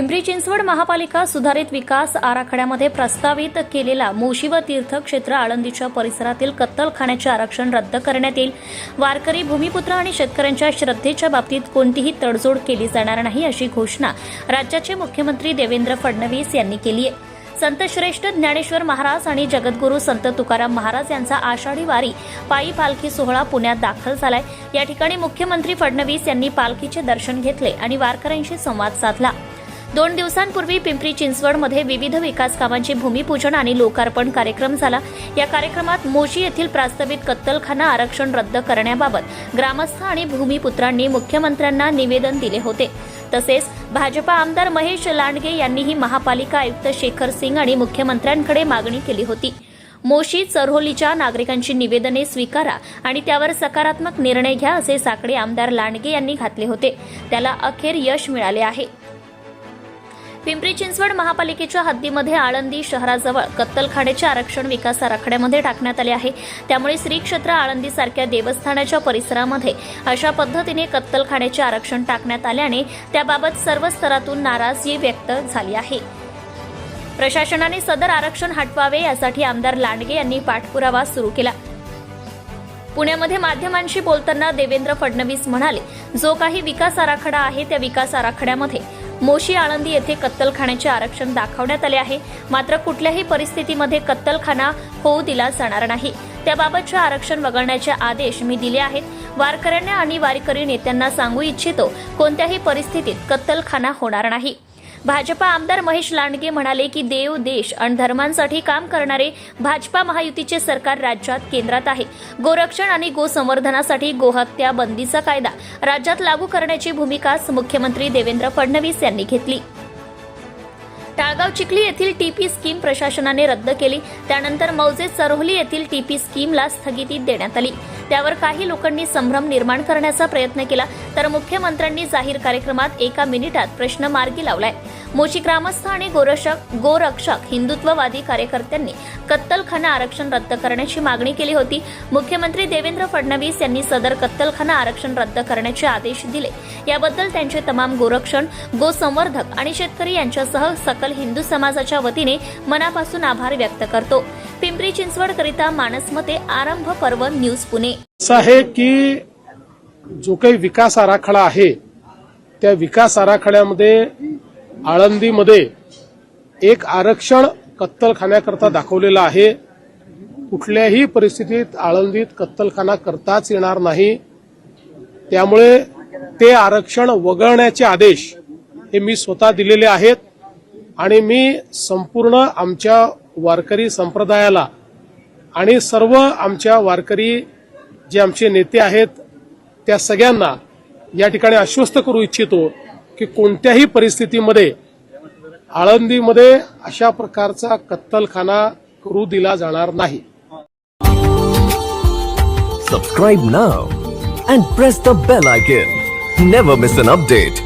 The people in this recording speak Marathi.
पिंपरी चिंचवड महापालिका सुधारित विकास आराखड्यामध्ये प्रस्तावित केलेला मोशी व तीर्थक्षेत्र आळंदीच्या परिसरातील कत्तलखान्याचे आरक्षण रद्द करण्यात येईल. वारकरी भूमिपुत्र आणि शेतकऱ्यांच्या श्रद्धेच्या बाबतीत कोणतीही तडजोड केली जाणार नाही अशी घोषणा राज्याचे मुख्यमंत्री देवेंद्र फडणवीस यांनी केली आहे. संत श्रेष्ठ ज्ञानेश्वर महाराज आणि जगद्गुरू संत तुकाराम महाराज यांचा आषाढी वारी पायी पालखी सोहळा पुण्यात दाखल झालाय. या ठिकाणी मुख्यमंत्री फडणवीस यांनी पालखीचे दर्शन घेतले आणि वारकऱ्यांशी संवाद साधला. दोन दिवसांपूर्वी पिंपरी चिंचवडमध्ये विविध विकास कामांचे भूमिपूजन आणि लोकार्पण कार्यक्रम झाला. या कार्यक्रमात मोशी येथील प्रास्तावित कत्तलखाना आरक्षण रद्द करण्याबाबत ग्रामस्थ आणि भूमिपुत्रांनी मुख्यमंत्र्यांना निवेदन दिले होते. तसेच भाजपा आमदार महेश लांडगे यांनीही महापालिका आयुक्त शेखर सिंग आणि मुख्यमंत्र्यांकडे मागणी केली होती. मोशी चरहोलीच्या नागरिकांची निवेदने स्वीकारा आणि त्यावर सकारात्मक निर्णय घ्या असे साकडे आमदार लांडगे यांनी घातले होते. त्याला अखेर यश मिळाले आहे. पिंपरी चिंचवड महापालिकेच्या हद्दीमध्ये आळंदी शहराजवळ कत्तलखान्याचे आरक्षण विकास आराखड्यामध्ये टाकण्यात आले आहे. त्यामुळे श्री क्षेत्र आळंदी सारख्या देवस्थानाच्या परिसरामध्ये अशा पद्धतीने कत्तलखान्याचे आरक्षण टाकण्यात आल्याने त्याबाबत सर्व स्तरातून नाराजी व्यक्त झाली आहे. प्रशासनाने सदर आरक्षण हटवावे यासाठी आमदार लांडगे यांनी पाठपुरावा सुरू केला. पुण्यामध्ये माध्यमांशी बोलताना देवेंद्र फडणवीस म्हणाले जो काही विकास आराखडा आहे त्या विकास आराखड्यामध्ये मोशी आळंदी येथे कत्तलखान्याचे आरक्षण दाखवण्यात आले आहे. मात्र कुठल्याही परिस्थितीमध्ये कत्तलखाना होऊ दिला जाणार नाही. त्याबाबतचे आरक्षण वगळण्याचे आदेश मी दिले आहेत. वारकऱ्यांना आणि वारकरी नेत्यांना सांगू इच्छितो कोणत्याही परिस्थितीत कत्तलखाना होणार नाही. भाजपा आमदार महेश लांडगे म्हणाले की देव देश आणि धर्मांसाठी काम करणारे भाजपा महायुतीचे सरकार राज्यात केंद्रात आहे. गोरक्षण आणि गोसंवर्धनासाठी गोहत्या बंदीचा कायदा राज्यात लागू करण्याची भूमिका मुख्यमंत्री देवेंद्र फडणवीस यांनी घेतली. टाळगाव चिखली येथील टीपी स्कीम प्रशासनाने रद्द केली. त्यानंतर मौजे सरोहली येथील टीपी स्कीमला स्थगिती देण्यात आली. त्यावर काही लोकांनी संभ्रम निर्माण करण्याचा प्रयत्न केला तर मुख्यमंत्र्यांनी जाहीर कार्यक्रमात एका मिनिटात प्रश्न मार्गी लावलाय. मोची ग्रामस्थ आणि गोरक्षक गोरक्षक हिंदुत्ववादी कार्यकर्त्यांनी कत्तलखाना आरक्षण रद्द करण्याची मागणी केली होती. मुख्यमंत्री देवेंद्र फडणवीस यांनी सदर कत्तलखाना आरक्षण रद्द करण्याचे आदेश दिले. याबद्दल त्यांचे तमाम गोरक्षण गोसंवर्धक आणि शेतकरी यांच्यासह सकल हिंदू समाजाच्या वतीने मनापासून आभार व्यक्त करतो. पिंपरी चिंचवड करिता मानसमते आरंभ पर्व न्यूज पुणे. असं आहे की जो काही विकास आराखडा आहे त्या विकास आराखड्यामध्ये आळंदीमध्ये एक आरक्षण कत्तलखान्याकरता दाखवलेलं आहे. कुठल्याही परिस्थितीत आळंदीत कत्तलखाना करताच येणार नाही. त्यामुळे ते आरक्षण वगळण्याचे आदेश हे मी स्वतः दिलेले आहेत आणि मी संपूर्ण आमच्या वारकरी संप्रदायाला आणि सर्व आमच्या वारकरी जे आमचे नेते आहेत त्या सगळ्यांना या ठिकाणी आश्वस्त करू इच्छितो. की कोणत्याही परिस्थितीमध्ये आळंदीमध्ये अशा प्रकारचा कत्तलखाना करू दिला जाणार नाही. सबस्क्राईब ना and press the bell icon never miss an update